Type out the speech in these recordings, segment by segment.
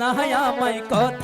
নাই আমায় কথা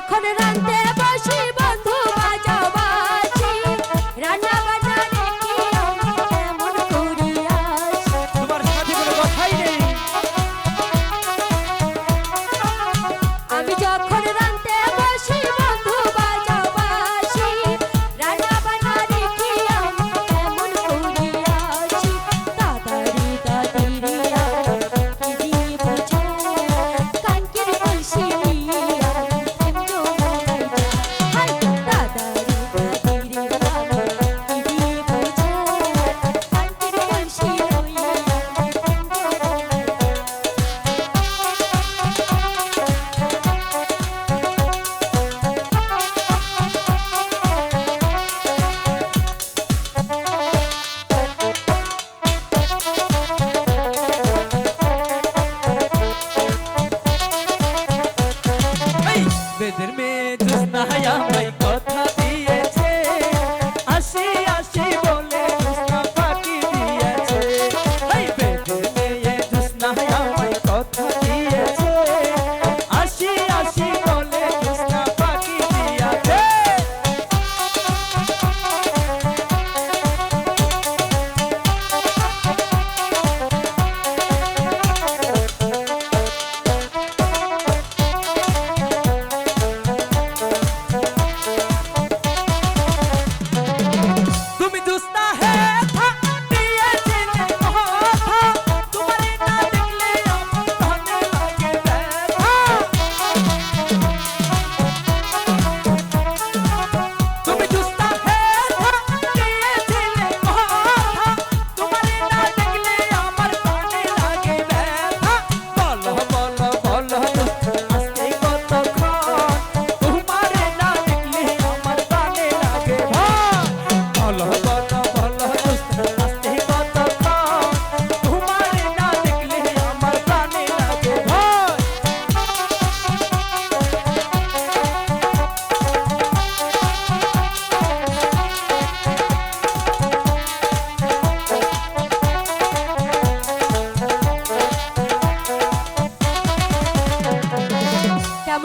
যখন রান্তে বসিব? কৃষ্ণ হায়া কথা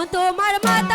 তোমার মাতা